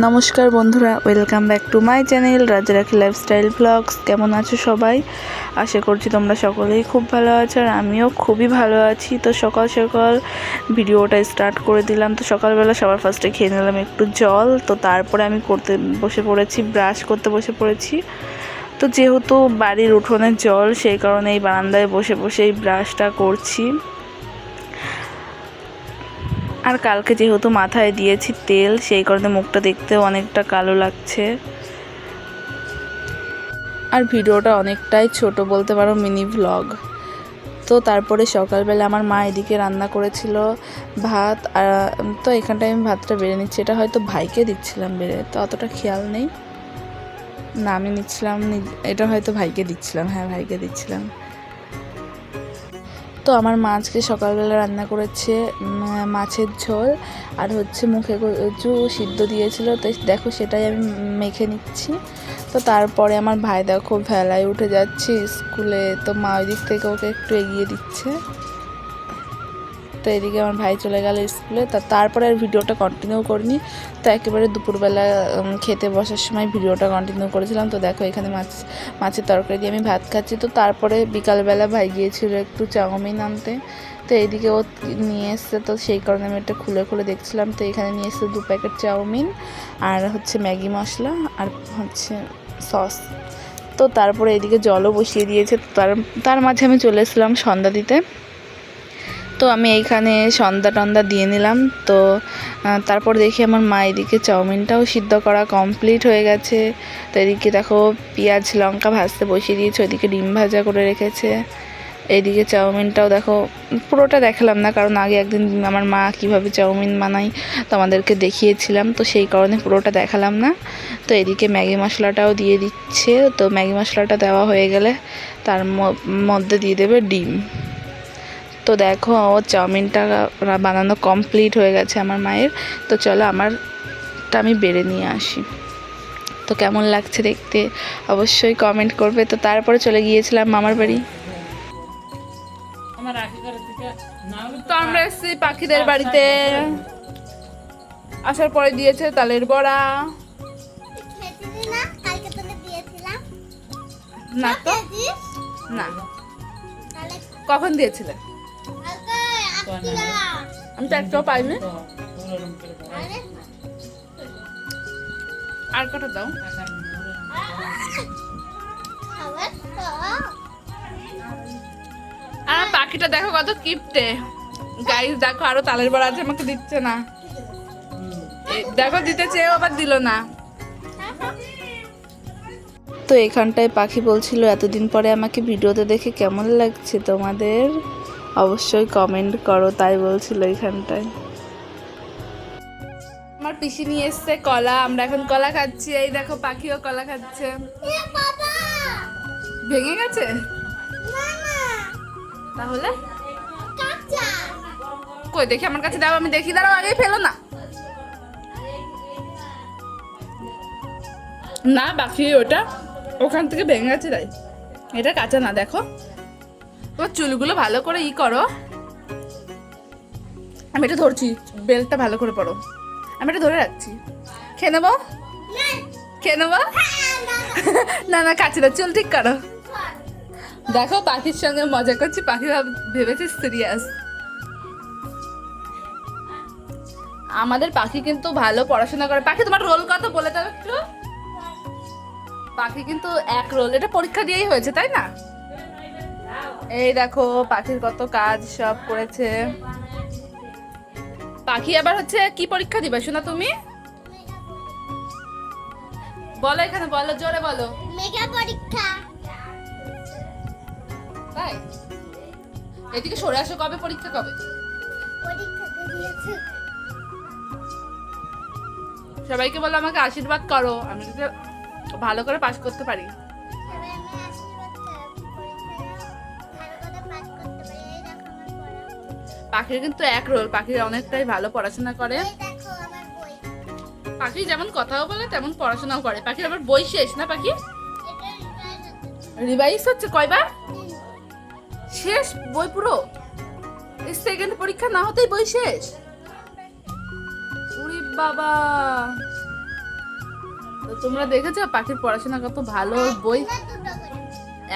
নমস্কার বন্ধুরা, welcome back to my channel Rajarakhi lifestyle blogs. কেমন আছো সবাই? আশা করছি তোমরা সকলেই খুব ভালো আছো আর আমিও খুবই ভালো আছি। তো সকাল সকাল ভিডিওটা স্টার্ট করে দিলাম। তো সকালবেলা সবার ফার্স্টে খেয়ে নিলাম একটু জল। তো তারপরে আমি করতে বসে পড়েছি ব্রাশ করতে বসে পড়েছি। তো যেহেতু বাড়ির উঠোনে জল, সেই কারণে এই বারান্দায় বসে বসে এই ব্রাশটা করছি। আর কালকে যেহেতু মাথায় দিয়েছি তেল, সেই কারণে মুখটা দেখতেও অনেকটা কালো লাগছে। আর ভিডিওটা অনেকটাই ছোট বলতে পারো মিনি ভ্লগ তো তারপরে সকালবেলা আমার মা এদিকে রান্না করেছিল ভাত, আর তো এখানটায় আমি ভাতটা বেড়ে নিচ্ছি। এটা হয়তো ভাইকে দিচ্ছিলাম বেড়ে, তো অতটা খেয়াল নেই। না, আমি নিচ্ছিলাম এটা হয়তো ভাইকে দিচ্ছিলাম হ্যাঁ ভাইকে দিচ্ছিলাম। তো আমার মা আজকে সকালবেলা রান্না করেছে মাছের ঝোল আর হচ্ছে মুখে কচু সিদ্ধ দিয়েছিল। তো দেখো সেটাই আমি মেখে নিচ্ছি। তো তারপরে আমার ভাই দেখো ভেলায় উঠে যাচ্ছি স্কুলে, তো মা ওই দিক থেকে ওকে একটু এগিয়ে দিচ্ছে। তো এদিকে আমার ভাই চলে গেল স্কুলে। তা তারপরে আর ভিডিওটা কন্টিনিউ করিনি। তো একেবারে দুপুরবেলা খেতে বসার সময় ভিডিওটা কন্টিনিউ করেছিলাম। তো দেখো এখানে মাছ, মাছের তরকারি দিয়ে আমি ভাত খাচ্ছি। তো তারপরে বিকালবেলা ভাই গিয়েছিল একটু চাউমিন আনতে। তো এইদিকে ও নিয়ে এসছে। তো সেই কারণে আমি এটা খুলে খুলে দেখছিলাম। তো এখানে নিয়ে এসছে দু প্যাকেট চাউমিন আর হচ্ছে ম্যাগি মশলা আর হচ্ছে সস। তো তারপরে এদিকে জলও বসিয়ে দিয়েছে। তার তার মাঝে আমি চলে এসেছিলাম সন্ধ্যা দিতে। তো আমি এইখানে সন্ধ্যা টন্দা দিয়ে নিলাম। তো তারপর দেখি আমার মা এদিকে চাউমিনটাও সিদ্ধ করা কমপ্লিট হয়ে গেছে। তো এদিকে দেখো পেঁয়াজ, লঙ্কা ভাজতে বসিয়ে দিয়েছে, ওইদিকে ডিম ভাজা করে রেখেছে। এইদিকে চাউমিনটাও দেখো, পুরোটা দেখালাম না, কারণ আগে একদিন আমার মা কীভাবে চাউমিন বানাই তো আমাদেরকে দেখিয়েছিলাম, তো সেই কারণে পুরোটা দেখালাম না। তো এদিকে ম্যাগি মশলাটাও দিয়ে দিচ্ছে, তো ম্যাগি মশলাটা দেওয়া হয়ে গেলে তার মধ্যে দিয়ে দেবে ডিম। তো দেখো ও চাউমিনটা বানানো কমপ্লিট হয়ে গেছে আমার মায়ের। তো চলো আমারটা আমি বেড়ে নিয়ে আসি। তো কেমন লাগছে দেখতে অবশ্যই কমেন্ট করবে। তো তারপরে চলে গিয়েছিলাম মামার বাড়ি। তো আমরা এসেছি পাখিদের বাড়িতে। আসার পরে দিয়েছে তালের বড়া। না? কালকে তোকে দিয়েছিলাম। না তো? না। কখন দিয়েছিলে? কালকে আসছিলাম আমি তো একটাও পাইনি। আর কটা দাও? আর পাখিটা দেখো কত কিপটে। গাইস দেখো, আরও তালের বড়া আছে, আমাকে দিচ্ছে না। দেখো, দিতে চেয়েও আবার দিল না। তো এখানটায় পাখি বলছিল, এতদিন পরে আমাকে ভিডিওতে দেখে কেমন লাগছে তোমাদের? অবশ্যই কমেন্ট করো তাই বলছিল এখানটায়। আমার পিসি নিয়ে এসছে কলা আমরা এখন কলা খাচ্ছি। এই দেখো পাখিও কলা খাচ্ছে। ভেঙে গেছে? তাহলে? কই দেখি আমার কাছে দাও আমি দেখি দাঁড়াও আগেই ফেলো না। না বাকি ওটা ওখান থেকে ভেঙে গেছে তাই। এটা কাঁচা না দেখো। তোমার চুলগুলো ভালো করে ই করো। আমি এটা ধরছি, বেল্টটা ভালো করে পড়ো আমি এটা ধরে রাখছি। খেয়ে নেব? খেয়ে নেব? না না কাছে না, চুল ঠিক করো। দেখো, পাখির সঙ্গে মজা করছি, পাখি ভাব- ভেবেছে সিরিয়াস আমাদের পাখি কিন্তু ভালো পড়াশোনা করে। পাখি, তোমার রোল কত বলে দাও একটু? পাখি কিন্তু এক রোল এটা পরীক্ষা দিয়েই হয়েছে, তাই না? এই দেখো পাখির কত কাজ সব করেছে। পাখি আবার হচ্ছে কি পরীক্ষা দিবে শোনা তুমি? বলো এখানে বলো জোরে বলো। মেগা পরীক্ষা। তাই? এদিকে সরে আসো কবে পরীক্ষা কবে? সবাইকে বলো আমাকে আশীর্বাদ করো আমি যাতে ভালো করে পাশ করতে পারি। পাখির কিন্তু এক রোল পাখির অনেকটাই ভালো পড়াশোনা করে। পাখি যেমন কথাও বলে তেমন পড়াশোনাও করে। পাখির আবার বই শেষ না পাখি? এটা রিভাইজ হচ্ছে। কয়বার? শেষ বই পুরো? সেকেন্ড পরীক্ষা না হতেই বই শেষ? উরি বাবা! তো তোমরা দেখেছ পাখির পড়াশোনা কত ভালো বই?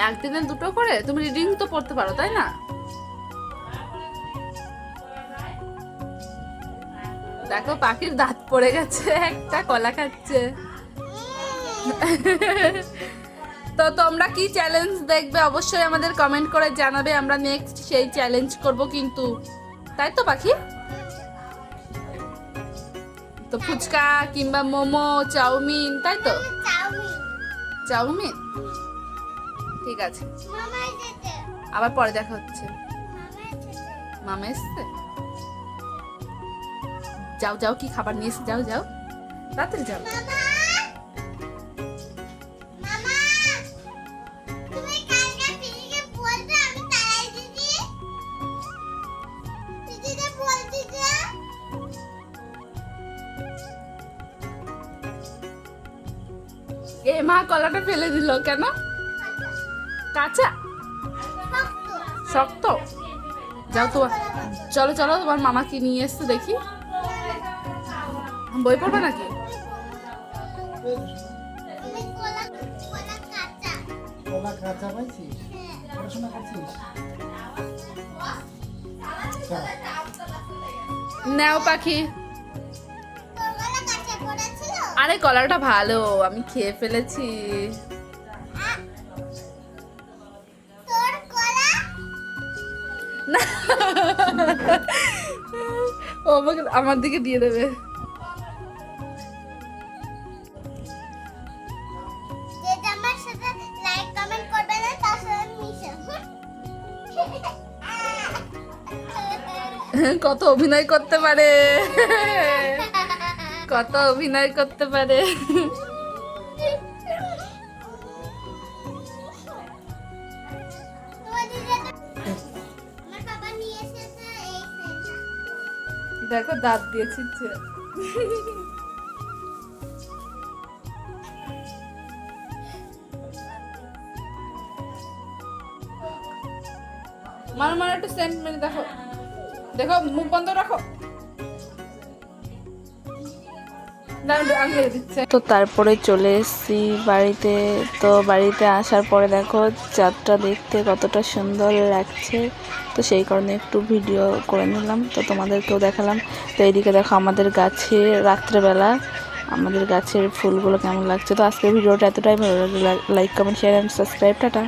একদিনে দুটো করে। তুমি রিডিং তো পড়তে পারো তাই না? দেখো পাখির দাঁত পড়ে গেছে একটা কলা খাচ্ছে। তো তোমরা কি চ্যালেঞ্জ দেখবে অবশ্যই আমাদের কমেন্ট করে জানাবে আমরা নেক্সট সেই চ্যালেঞ্জ করব কিন্তু। তাই তো পাখি? তো ফুচকা কিংবা মোমো চাউমিন তাই তো? চাউমিন। ঠিক আছে। আবার পরে দেখা হচ্ছে। মামা এসছে? যাও যাও কি খাবার নিয়ে এসে যাও যাও। তাড়াতাড়ি যাও। এ, মা, কলাটা ফেলে দিল কেন? কাঁচা? শক্ত? যাও তো, চলো চলো, তোমার মামাকে নিয়ে এসছে দেখি। বই পড়বে নাকি। নাও পাখি। আরে কলাটা ভালো আমি খেয়ে ফেলেছি। ও আমাকে আমার দিকে দিয়ে দেবে। কত অভিনয় করতে পারে? কত অভিনয় করতে পারে? দেখো দাঁত দিয়েছিচ্ছে মারো মারো, একটু সেন্ট মেরে দেখো। দেখো, মুখ বন্ধ রাখো। তো তারপরে চলে এসেছি বাড়িতে। তো বাড়িতে আসার পরে দেখো, চাঁদটা দেখতে কতটা সুন্দর লাগছে। তো সেই কারণে একটু ভিডিও করে নিলাম। তো তোমাদেরকেও দেখালাম। তো এইদিকে দেখো আমাদের গাছে রাত্রেবেলা, আমাদের গাছের ফুলগুলো কেমন লাগছে। তো আজকের ভিডিওটা এতটাই। ভালো লাগল like comment share and subscribe tata.